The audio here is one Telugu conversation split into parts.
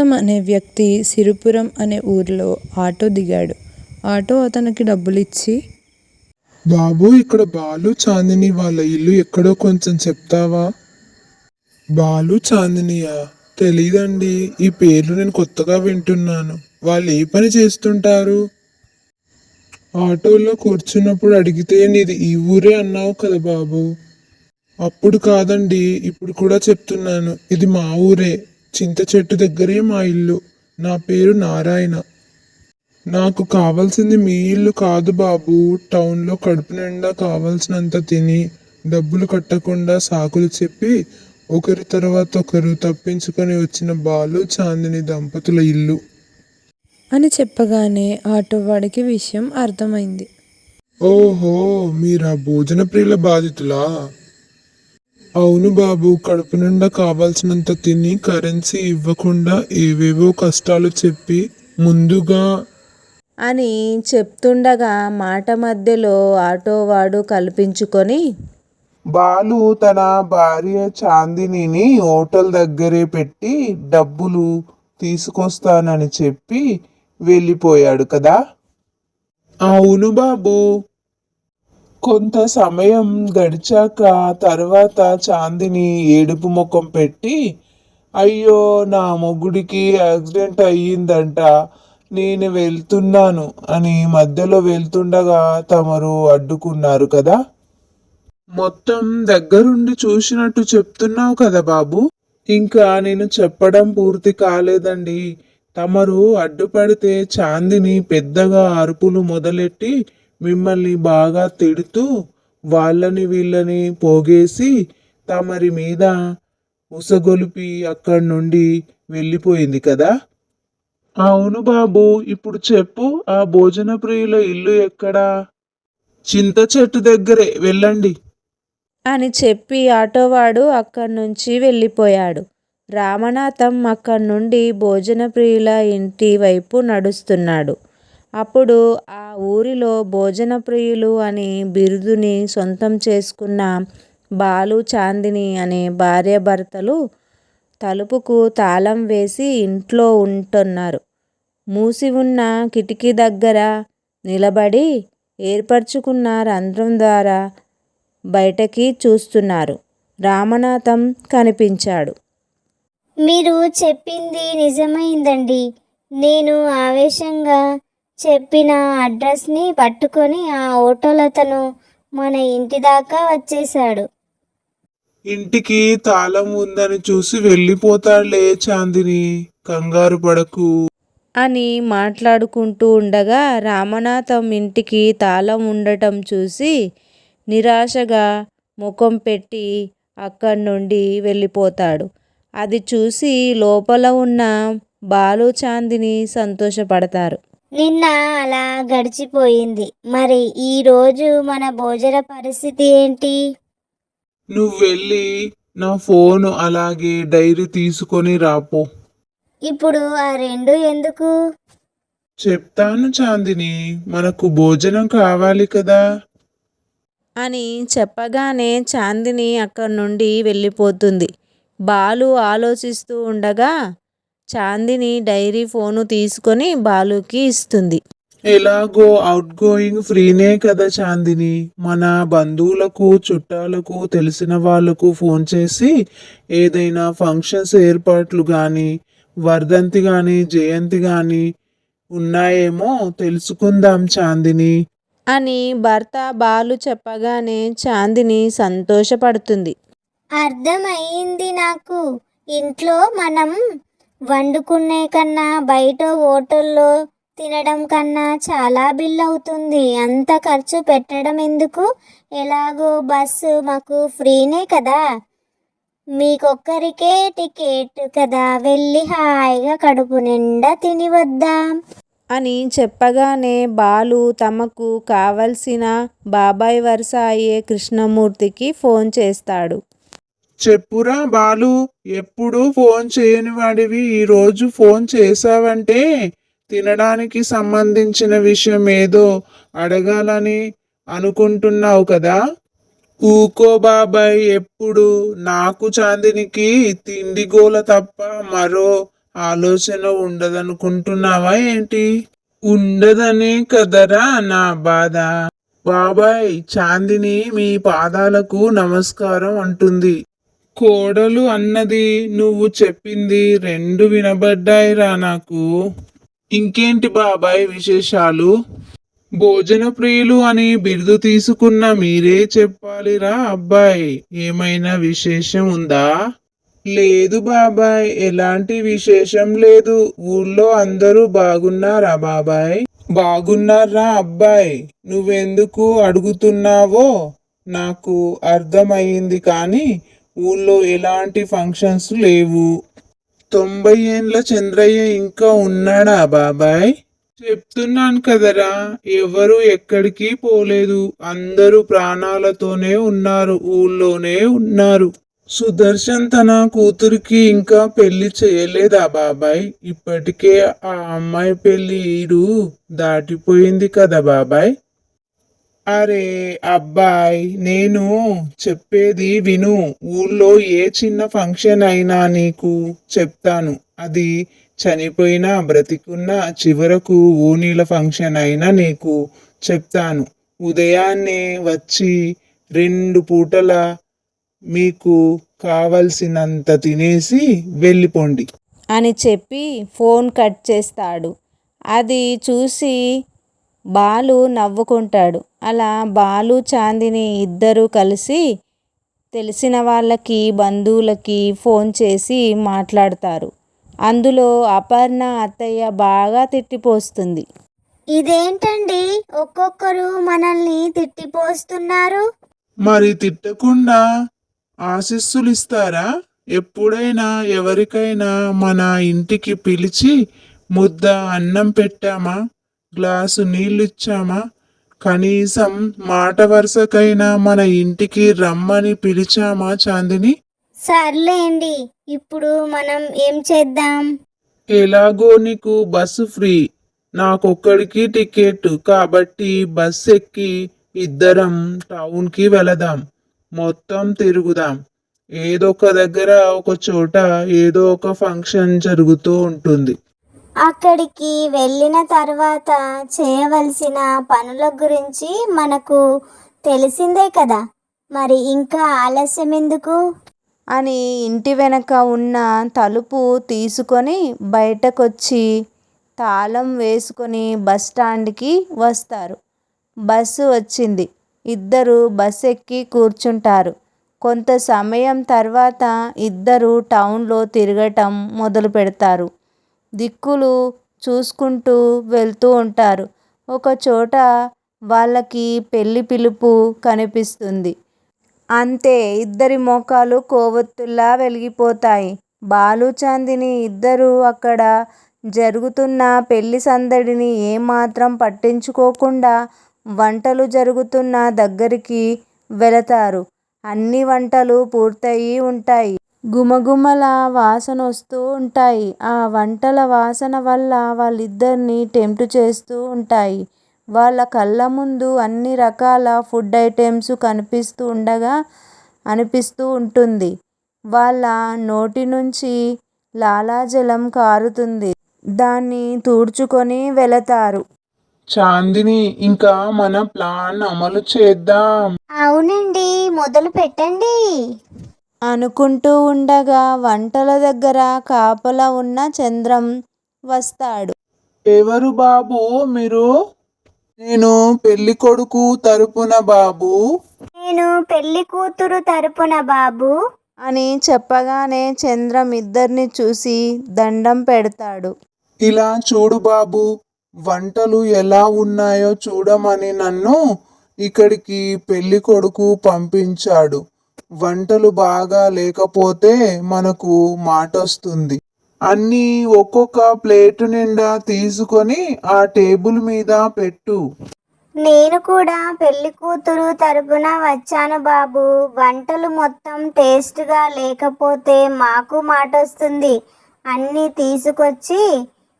గౌతమ్ అనే వ్యక్తి సిరిపురం అనే ఊరిలో ఆటో దిగాడు. ఆటో అతనికి డబ్బులిచ్చి బాబు ఇక్కడ బాలు చాందిని వాళ్ళ ఇల్లు ఎక్కడో కొంచెం చెప్తావా? బాలు చాందినియా? తెలీదండి. ఈ పేర్లు నేను కొత్తగా వింటున్నాను. వాళ్ళు ఏ పని చేస్తుంటారు? ఆటోలో కూర్చున్నప్పుడు అడిగితే నీది ఈ ఊరే అన్నావు కదా బాబు. అప్పుడు కాదండి ఇప్పుడు కూడా చెప్తున్నాను. ఇది మా ఊరే. చింత చెట్టు దగ్గరే మా ఇల్లు. నా పేరు నారాయణ. నాకు కావాల్సింది మీ ఇల్లు కాదు బాబు. టౌన్లో కడుపు నిండా కావాల్సినంత తిని డబ్బులు కట్టకుండా సాకులు చెప్పి ఒకరి తర్వాత ఒకరు తప్పించుకొని వచ్చిన బాలు చాందిని దంపతుల ఇల్లు. అని చెప్పగానే ఆటోవాడికి విషయం అర్థమైంది. ఓహో మీరా భోజన ప్రియుల బాధితులా? అవును బాబు కడుపు నిండా కావాల్సినంత తిని కరెన్సీ ఇవ్వకుండా ఏవేవో కష్టాలు చెప్పి ముందుగా అని చెప్తుండగా మాట మధ్యలో ఆటోవాడు కల్పించుకొని బాలు తన భార్య చాందినిని హోటల్ దగ్గరే పెట్టి డబ్బులు తీసుకొస్తానని చెప్పి వెళ్ళిపోయాడు కదా? అవును బాబు. కొంత సమయం గడిచాక తర్వాత చాందిని ఏడుపు ముఖం పెట్టి అయ్యో నా మొగుడికి యాక్సిడెంట్ అయ్యిందంట నేను వెళ్తున్నాను అని మధ్యలో వెళ్తుండగా తమరు అడ్డుకున్నారు కదా. మొత్తం దగ్గరుండి చూసినట్టు చెప్తున్నావు కదా బాబు. ఇంకా నేను చెప్పడం పూర్తి కాలేదండి. తమరు అడ్డుపడితే చాందిని పెద్దగా అరుపులు మొదలెట్టి మిమ్మల్ని బాగా తిడుతూ వాళ్ళని వీళ్ళని పోగేసి తమరి మీద ఉసగొలిపి అక్కడి నుండి వెళ్ళిపోయింది కదా? అవును బాబు ఇప్పుడు చెప్పు ఆ భోజన ప్రియుల ఇల్లు ఎక్కడా? చింత చెట్టు దగ్గరే వెళ్ళండి. అని చెప్పి ఆటోవాడు అక్కడి నుంచి వెళ్ళిపోయాడు. రామనాథం అక్కడి నుండి భోజన ప్రియుల ఇంటి వైపు నడుస్తున్నాడు. అప్పుడు ఆ ఊరిలో భోజన ప్రియులు అని బిరుదుని సొంతం చేసుకున్న బాలు చాందిని అనే భార్యాభర్తలు తలుపుకు తాళం వేసి ఇంట్లో ఉంటున్నారు. మూసి ఉన్న కిటికీ దగ్గర నిలబడి ఏర్పరచుకున్న రంధ్రం ద్వారా బయటకి చూస్తున్నారు. రామనాథం కనిపించాడు. మీరు చెప్పింది నిజమైందండి. నేను ఆవేశంగా చెప్పిన అడ్రస్ని పట్టుకొని ఆ ఆటోలతను మన ఇంటి దాకా వచ్చేశాడు. ఇంటికి తాళం ఉందని చూసి వెళ్ళిపోతాడులే చాందిని. కంగారు పడకు. అని మాట్లాడుకుంటూ ఉండగా రామనాథం ఇంటికి తాళం ఉండటం చూసి నిరాశగా ముఖం పెట్టి అక్కడి నుండి వెళ్ళిపోతాడు. అది చూసి లోపల ఉన్న బాలు చాందిని సంతోషపడతారు. నిన్న అలా గడిచిపోయింది. మరి ఈ రోజు మన భోజన పరిస్థితి ఏంటి? నువ్వు వెళ్ళి నా ఫోన్ అలాగే డైరీ తీసుకొని రాపో ఇప్పుడు ఆ రెండు ఎందుకు? చెప్తాను చాందిని మనకు భోజనం కావాలి కదా. అని చెప్పగానే చాందిని అక్కడి నుండి వెళ్ళిపోతుంది. బాలు ఆలోచిస్తూ ఉండగా చాందిని డైరీ ఫోను తీసుకొని బాలుకి ఇస్తుంది. ఎలాగో అవుట్ గోయింగ్ ఫ్రీనే కదా చాందిని. మన బంధువులకు చుట్టాలకు తెలిసిన వాళ్ళకు ఫోన్ చేసి ఏదైనా ఫంక్షన్స్ ఏర్పాట్లు కానీ వర్ధంతి కానీ జయంతి కానీ ఉన్నాయేమో తెలుసుకుందాం చాందిని. అని భర్త బాలు చెప్పగానే చాందిని సంతోషపడుతుంది. అర్థమయ్యింది నాకు. ఇంట్లో మనం వండుకునే కన్నా బయట హోటల్లో తినడం కన్నా చాలా బిల్ అవుతుంది అంత ఖర్చు పెట్టడం ఎందుకు? ఎలాగో బస్సు మాకు ఫ్రీనే కదా. మీకొక్కరికే టికెట్ కదా. వెళ్ళి హాయిగా కడుపు నిండా తిని వద్దాం. అని చెప్పగానే బాలు తమకు కావలసిన బాబాయ్ వరుస అయ్యే కృష్ణమూర్తికి ఫోన్ చేస్తాడు. చెప్పురా బాలు ఎప్పుడు ఫోన్ చేయని వాడివి. ఈరోజు ఫోన్ చేసావంటే తినడానికి సంబంధించిన విషయం ఏదో అడగాలని అనుకుంటున్నావు కదా? ఊకో బాబాయ్ ఎప్పుడు? నాకు చాందినికి తిండి గోల తప్ప మరో ఆలోచన ఉండదనుకుంటున్నావా ఏంటి? ఉండదనే కదరా నా బాధ. బాబాయ్ చాందిని మీ పాదాలకు నమస్కారం అంటుంది. కోడలు అన్నది నువ్వు చెప్పింది రెండు వినబడ్డాయిరా నాకు. ఇంకేంటి బాబాయ్ విశేషాలు? భోజన ప్రియులు అని బిరుదు తీసుకున్న మీరే చెప్పాలిరా అబ్బాయి. ఏమైనా విశేషం ఉందా? లేదు బాబాయ్ ఎలాంటి విశేషం లేదు. ఊళ్ళో అందరూ బాగున్నారా బాబాయ్? బాగున్నారా అబ్బాయి? నువ్వెందుకు అడుగుతున్నావో? నాకు అర్థమయ్యింది కానీ ఊళ్ళో ఎలాంటి ఫంక్షన్స్ లేవు. తొంభై ఏండ్ల చంద్రయ్య ఇంకా ఉన్నాడా బాబాయ్? చెప్తున్నాను కదరా ఎవరు ఎక్కడికి పోలేదు. అందరూ ప్రాణాలతోనే ఉన్నారు ఊళ్ళోనే ఉన్నారు. సుదర్శన్ తన కూతురికి ఇంకా పెళ్ళి చేయలేదా బాబాయ్? ఇప్పటికే ఆ అమ్మాయి పెళ్ళి ఈడు దాటిపోయింది కదా బాబాయ్? అరే అబ్బాయ్ నేను చెప్పేది విను. ఊళ్ళో ఏ చిన్న ఫంక్షన్ అయినా నీకు చెప్తాను. అది చనిపోయినా బ్రతికున్నా చివరకు ఊనీల ఫంక్షన్ అయినా నీకు చెప్తాను. ఉదయాన్నే వచ్చి రెండు పూటల మీకు కావలసినంత తినేసి వెళ్ళిపోండి. అని చెప్పి ఫోన్ కట్ చేస్తాడు. అది చూసి బాలు నవ్వుకుంటాడు. అలా బాలు చాందిని ఇద్దరూ కలిసి తెలిసిన వాళ్ళకి బంధువులకి ఫోన్ చేసి మాట్లాడతారు. అందులో అపర్ణ అత్తయ్య బాగా తిట్టిపోస్తుంది. ఇదేంటండి? ఒక్కొక్కరు మనల్ని తిట్టిపోస్తున్నారు. మరి తిట్టకుండా ఆశీస్సులు ఇస్తారా ఎప్పుడైనా ఎవరికైనా మన ఇంటికి పిలిచి ముద్ద అన్నం పెట్టామా? గ్లాసు నీళ్ళు ఇచ్చామా కనీసం మాట వరుసకైనా మన ఇంటికి రమ్మని పిలిచామా చాందిని? సర్లేండి ఇప్పుడు మనం ఏం చేద్దాం? ఎలాగో నీకు బస్సు ఫ్రీ. నాకొక్కడికి టికెట్. కాబట్టి బస్ ఎక్కి ఇద్దరం టౌన్కి వెళదాం. మొత్తం తిరుగుదాం. ఏదో ఒక దగ్గర ఒక చోట ఏదో ఒక ఫంక్షన్ జరుగుతూ ఉంటుంది. అక్కడికి వెళ్ళిన తర్వాత చేయవలసిన పనుల గురించి మనకు తెలిసిందే కదా. మరి ఇంకా ఆలస్యం ఎందుకు? అని ఇంటి వెనక ఉన్న తలుపు తీసుకొని బయటకొచ్చి తాళం వేసుకొని బస్ స్టాండ్కి వస్తారు. బస్సు వచ్చింది. ఇద్దరు బస్ ఎక్కి కూర్చుంటారు. కొంత సమయం తర్వాత ఇద్దరు టౌన్లో తిరగటం మొదలు పెడతారు దిక్కులు చూసుకుంటూ వెళ్తూ ఉంటారు. ఒక చోట వాళ్ళకి పెళ్ళి పిలుపు కనిపిస్తుంది. అంతే ఇద్దరి మోకాలు కొవ్వొత్తుల్లా వెలిగిపోతాయి. బాలు చాందిని ఇద్దరు అక్కడ జరుగుతున్న పెళ్ళి సందడిని ఏమాత్రం పట్టించుకోకుండా వంటలు జరుగుతున్న దగ్గరికి వెళతారు. అన్ని వంటలు పూర్తయి ఉంటాయి. గుమగుమల వాసన వస్తూ ఉంటాయి. ఆ వంటల వాసన వల్ల వాళ్ళిద్దరిని టెంప్ట్ చేస్తూ ఉంటాయి. వాళ్ళ కళ్ళ ముందు అన్ని రకాల ఫుడ్ ఐటమ్స్ కనిపిస్తూ ఉండగా అనిపిస్తూ ఉంటుంది. వాళ్ళ నోటి నుంచి లాలాజలం కారుతుంది. దాన్ని తుడుచుకొని వెళతారు. చాందిని ఇంకా మన ప్లాన్ అమలు చేద్దాం. అవునండి మొదలు పెట్టండి అనుకుంటూ ఉండగా వంటల దగ్గర కాపలా ఉన్న చంద్రం వస్తాడు. ఎవరు బాబు మీరు? నేను పెళ్ళి కొడుకు తరపున బాబు. నేను పెళ్ళి కూతురు తరపున బాబు. అని చెప్పగానే చంద్రం ఇద్దరిని చూసి దండం పెడతాడు. ఇలా చూడు బాబు వంటలు ఎలా ఉన్నాయో చూడమని నన్ను ఇక్కడికి పెళ్ళి కొడుకు పంపించాడు. వంటలు బాగా లేకపోతే మనకు మాట వస్తుంది అన్నీ ఒక్కొక్క ప్లేటు నిండా తీసుకొని ఆ టేబుల్ మీద పెట్టు. నేను కూడా పెళ్ళి కూతురు తరపున వచ్చాను బాబు. వంటలు మొత్తం టేస్ట్గా లేకపోతే మాకు మాట వస్తుంది అన్నీ తీసుకొచ్చి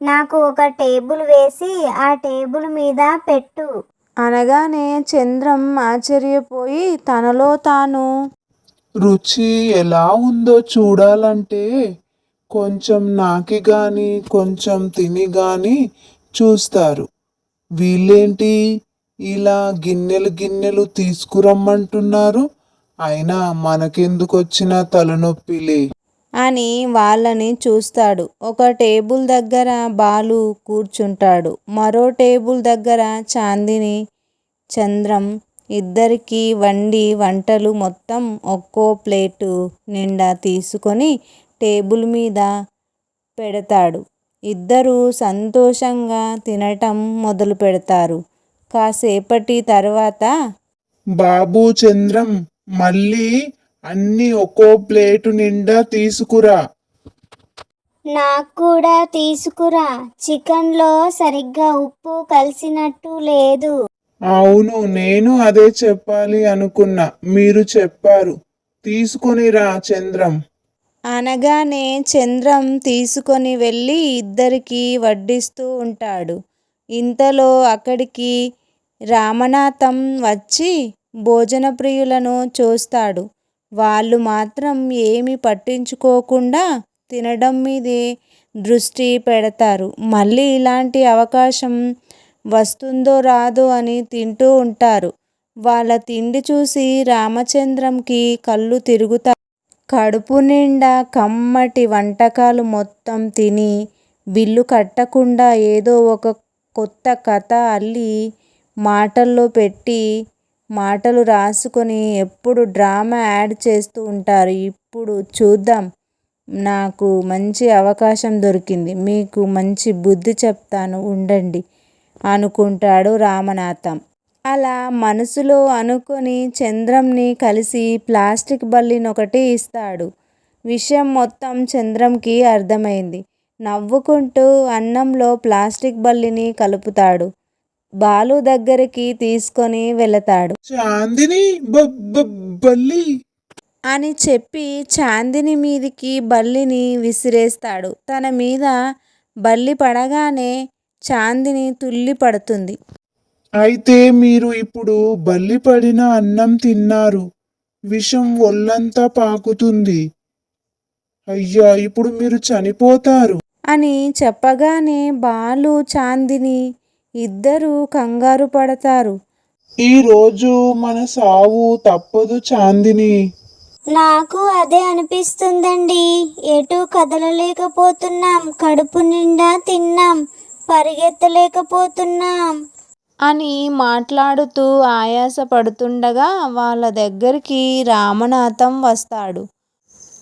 నాకు ఒక టేబుల్ వేసి ఆ టేబుల్ మీద పెట్టు. అనగానే చంద్రం ఆశ్చర్యపోయి తనలో తాను రుచి ఎలా ఉందో చూడాలంటే కొంచెం నాకి గాని కొంచెం తిని గాని చూస్తారు. వీళ్ళేంటి? ఇలా గిన్నెలు గిన్నెలు తీసుకురమ్మంటున్నారు. అయినా మనకెందుకు వచ్చిన తలనొప్పిలే? అని వాళ్ళని చూస్తాడు. ఒక టేబుల్ దగ్గర బాలు కూర్చుంటాడు. మరో టేబుల్ దగ్గర చాందిని చంద్రం ఇద్దరికి వండి వంటలు మొత్తం ఒక్కో ప్లేటు నిండా తీసుకొని టేబుల్ మీద పెడతాడు. ఇద్దరు సంతోషంగా తినటం మొదలు పెడతారు. కాసేపటి తర్వాత బాబు చంద్రం మళ్ళీ అన్ని ఒక్కో ప్లేటు నిండా తీసుకురా. నాకు కూడా తీసుకురా. చికెన్లో సరిగ్గా ఉప్పు కలిసినట్టు లేదు. అవును నేను అదే చెప్పాలి అనుకున్నా. మీరు చెప్పారు. తీసుకొని రా చంద్రం. అనగానే చంద్రం తీసుకొని వెళ్ళి ఇద్దరికి వడ్డిస్తూ ఉంటాడు. ఇంతలో అక్కడికి రామనాథం వచ్చి భోజన ప్రియులను చూస్తాడు. వాళ్ళు మాత్రం ఏమి పట్టించుకోకుండా తినడం మీదే దృష్టి పెడతారు. మళ్ళీ ఇలాంటి అవకాశం వస్తుందో రాదో అని తింటూ ఉంటారు. వాళ్ళ తిండి చూసి రామచంద్రంకి కళ్ళు తిరుగుతా కడుపు నిండా కమ్మటి వంటకాలు మొత్తం తిని బిల్లు కట్టకుండా ఏదో ఒక కొత్త కథ అల్లి మాటల్లో పెట్టి మాటలు రాసుకొని ఎప్పుడు డ్రామా యాడ్ చేస్తూ ఉంటారు. ఇప్పుడు చూద్దాం. నాకు మంచి అవకాశం దొరికింది. మీకు మంచి బుద్ధి చెప్తాను. ఉండండి. అనుకుంటాడు రామనాథం. అలా మనసులో అనుకొని చంద్రంని కలిసి ప్లాస్టిక్ బల్లినొకటి ఇస్తాడు. విషయం మొత్తం చంద్రంకి అర్థమైంది. నవ్వుకుంటూ అన్నంలో ప్లాస్టిక్ బల్లిని కలుపుతాడు. బాలు దగ్గరికి తీసుకొని వెళతాడు. చాందిని బల్లి. అని చెప్పి చాందిని మీదికి బల్లిని విసిరేస్తాడు. తన మీద బల్లి పడగానే చాందిని తుల్లి పడుతుంది. అయితే మీరు ఇప్పుడు బల్లి పడిన అన్నం తిన్నారు. విషం ఒళ్ళంతా పాకుతుంది. అయ్యా ఇప్పుడు మీరు చనిపోతారు. అని చెప్పగానే బాలు చాందిని ఇద్దరూ కంగారు పడతారు. ఈ రోజు మన సావు తప్పదు చాందిని. నాకు అదే అనిపిస్తుందండి. ఎటు కదలలేకపోతున్నాం. కడుపు నిండా తిన్నాం. పరిగెత్తలేకపోతున్నాం. అని మాట్లాడుతూ ఆయాస పడుతుండగా వాళ్ళ దగ్గరికి రామనాథం వస్తాడు.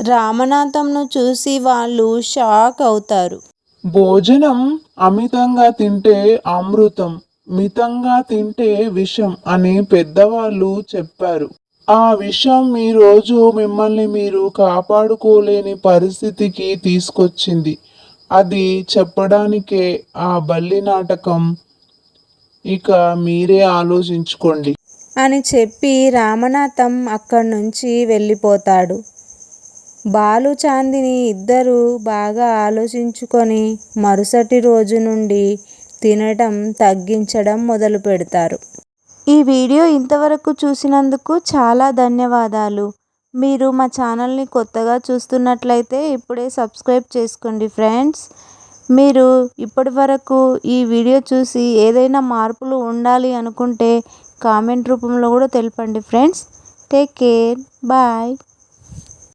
రామనాథంను చూసి వాళ్ళు షాక్ అవుతారు. భోజనం అమితంగా తింటే అమృతం మితంగా తింటే విషం అని పెద్దవాళ్ళు చెప్పారు. ఆ విషం ఈ రోజు మిమ్మల్ని మీరు కాపాడుకోలేని పరిస్థితికి తీసుకొచ్చింది. అది చెప్పడానికే ఆ బల్లి నాటకం ఇక మీరే ఆలోచించుకోండి. అని చెప్పి రామనాథం అక్కడి నుంచి వెళ్ళిపోతాడు. బాలు చాందిని ఇద్దరు బాగా ఆలోచించుకొని మరుసటి రోజు నుండి తినటం తగ్గించడం మొదలు పెడతారు ఈ వీడియో ఇంతవరకు చూసినందుకు చాలా ధన్యవాదాలు. మీరు మా ఛానల్ని కొత్తగా చూస్తున్నట్లయితే ఇప్పుడే సబ్స్క్రైబ్ చేసుకోండి ఫ్రెండ్స్. మీరు ఇప్పటి వరకు ఈ వీడియో చూసి ఏదైనా మార్పులు ఉండాలి అనుకుంటే కామెంట్ రూపంలో కూడా తెలపండి ఫ్రెండ్స్. Take care. బాయ్.